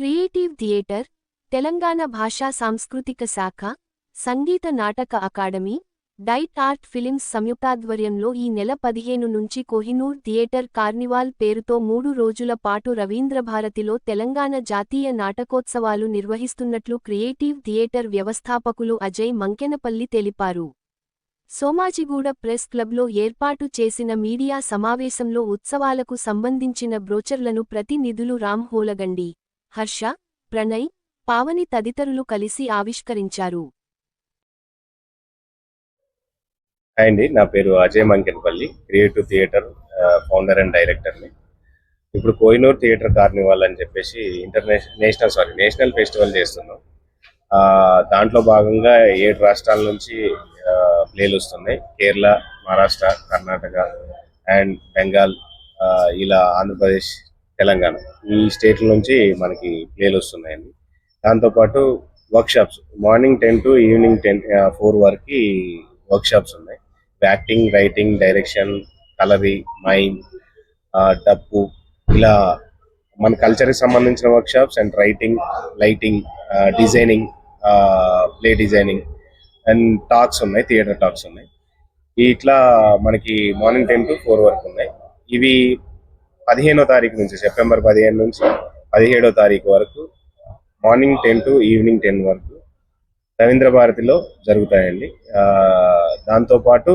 Creative theatre Telangana భాషా సాంస్కృతిక శాఖ సంగీత నాటక అకాడమీ డైట్ ఆర్ట్ ఫిలిమ్స్ సంయుక్తాధ్వర్యంలో ఈ నెల పదిహేను నుంచి కోహినూర్ థియేటర్ కార్నివాల్ పేరుతో మూడు రోజుల పాటు రవీంద్రభారతిలో తెలంగాణ జాతీయ నాటకోత్సవాలు నిర్వహిస్తున్నట్లు క్రియేటివ్ థియేటర్ వ్యవస్థాపకులు అజయ్ మంకెనపల్లి తెలిపారు. సోమాజిగూడ ప్రెస్ క్లబ్లో ఏర్పాటు చేసిన మీడియా సమావేశంలో ఉత్సవాలకు సంబంధించిన బ్రోచర్లను ప్రతినిధులు రామ్ హోలగండి. హర్ష ప్రణయ్ పావని తదితరులు కలిసి ఆవిష్కరించారు. హాయ్ అండి నా పేరు Ajay Mankenpalli creative theatre founder and డైరెక్టర్ని. ఇప్పుడు కోహినూర్ థియేటర్ కార్నివాల్ అని చెప్పేసి international national sorry national festival చేస్తున్నాం. దాంట్లో భాగంగా ఏడు రాష్ట్రాల నుంచి ప్లేలు వస్తున్నాయి. కేరళ మహారాష్ట్ర కర్ణాటక అండ్ బెంగాల్ ఇలా ఆంధ్రప్రదేశ్ తెలంగాణ. ఈ స్టేట్ల నుంచి మనకి ప్లేలు వస్తున్నాయండి. దాంతోపాటు workshops. Morning ten to evening ten four వరకు వర్క్షాప్స్ ఉన్నాయి. Acting writing direction kalari mime డప్పు ఇలా మన కల్చర్కి సంబంధించిన workshops and writing lighting designing play designing and talks ఉన్నాయి థియేటర్ టాక్స్ ఉన్నాయి. ఇట్లా మనకి మార్నింగ్ టెన్ టు ఫోర్ వరకు ఉన్నాయి. ఇవి పదిహేనో తారీఖు నుంచి సెప్టెంబర్ పదిహేను నుంచి పదిహేడో తారీఖు వరకు morning ten to evening ten వరకు రవీంద్ర భారతిలో జరుగుతాయండి. దాంతోపాటు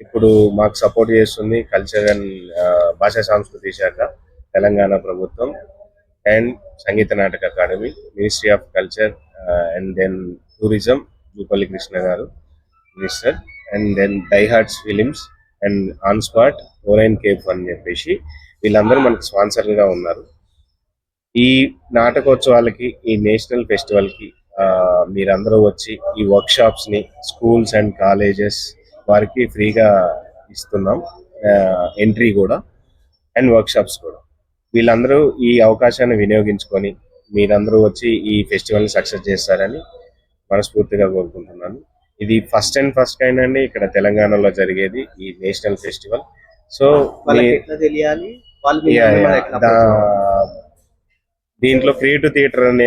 ఇప్పుడు మాకు సపోర్ట్ చేస్తుంది కల్చర్ అండ్ భాషా సాంస్కృతిక శాఖ తెలంగాణ ప్రభుత్వం అండ్ సంగీత నాటక academy ministry of culture and then tourism Jupally Krishna garu minister and then డైహార్ట్స్ films and on spot ఓరైన్ కేఫ్ అని చెప్పేసి వీళ్ళందరూ మనకు స్పాన్సర్గా ఉన్నారు. ఈ నాటకోత్సవాలకి ఈ నేషనల్ ఫెస్టివల్కి ఆ, మీరందరూ వచ్చి ఈ వర్క్ షాప్స్ని స్కూల్స్ అండ్ కాలేజెస్ వారికి ఫ్రీగా ఇస్తున్నాం. ఎంట్రీ కూడా అండ్ వర్క్ షాప్స్ కూడా. వీళ్ళందరూ ఈ అవకాశాన్ని వినియోగించుకొని మీరందరూ వచ్చి ఈ ఫెస్టివల్ని సక్సెస్ చేస్తారని మనస్ఫూర్తిగా కోరుకుంటున్నాను. ఇది ఫస్ట్ అండ్ ఫస్ట్ కైండ్ అండి. ఇక్కడ తెలంగాణలో జరిగేది ఈ నేషనల్ ఫెస్టివల్. సో తెలియాలి? దీంట్లో క్రియేటివ్ థియేటర్ అనేది